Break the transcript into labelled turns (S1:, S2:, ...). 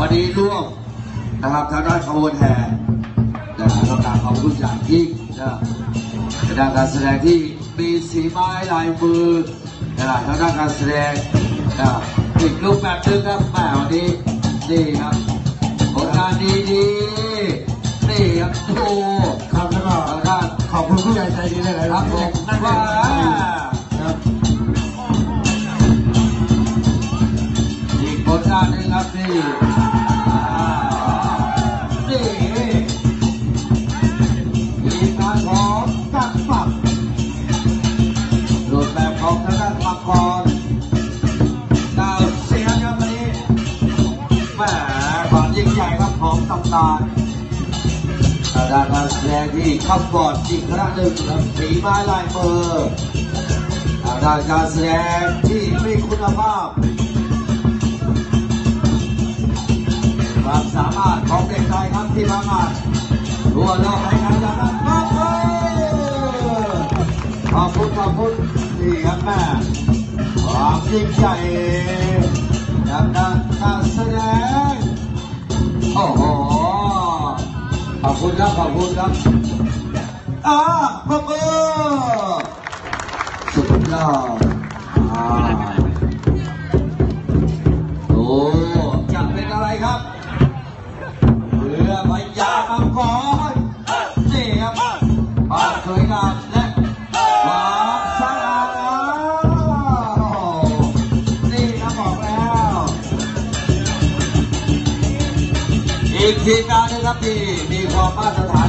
S1: วันนี้ร่วมนะครับทางด้านขบวนแห่นะครับต้องการขอบคุณอย่างยิ่งนะครับในด้านการแสดงที่มีสีไม้ลายมือนะครับทางด้านการแสดงนะอีกรูปแบบนึงครับแหมวันนี้นี่ครับผลงานดีดีนี่ครับโอ้
S2: ครับแล้วก็
S1: ทางด้าน
S2: ขอบคุณผู้ใหญ่ใจดีหลายๆ
S1: ครับผม
S2: นั่น
S1: ว่าานหนึงครับนี่อ่านี่ทีมงานของกักปักรูปแบบของทางด้านมังกรดาวเสียครับวันนี้แหมความยิ่งใหญ่ครับของตำนานทางด้านการแสดงที่ขับบอร์ดอีกครั้งหนึ่งครับสีไม้ลายมือร์ทางด้านการแสดงที่มีคุณภาพ ที่มางานทั่วโลกในการจัดการมากเลยขอบคุณขอบคุณนี่ครับแม่ความยิ่งใหญ่จากการการแสดงโอ้โหขอบคุณครับขอบคุณครับอ่าพระเบอร์สุดยอด ญามังกรนี่ครับความสวยงามและความสง่างามนี่ครับบอกแล้ว อีกทีมงานหนึงครับที่มีความมาตรฐาน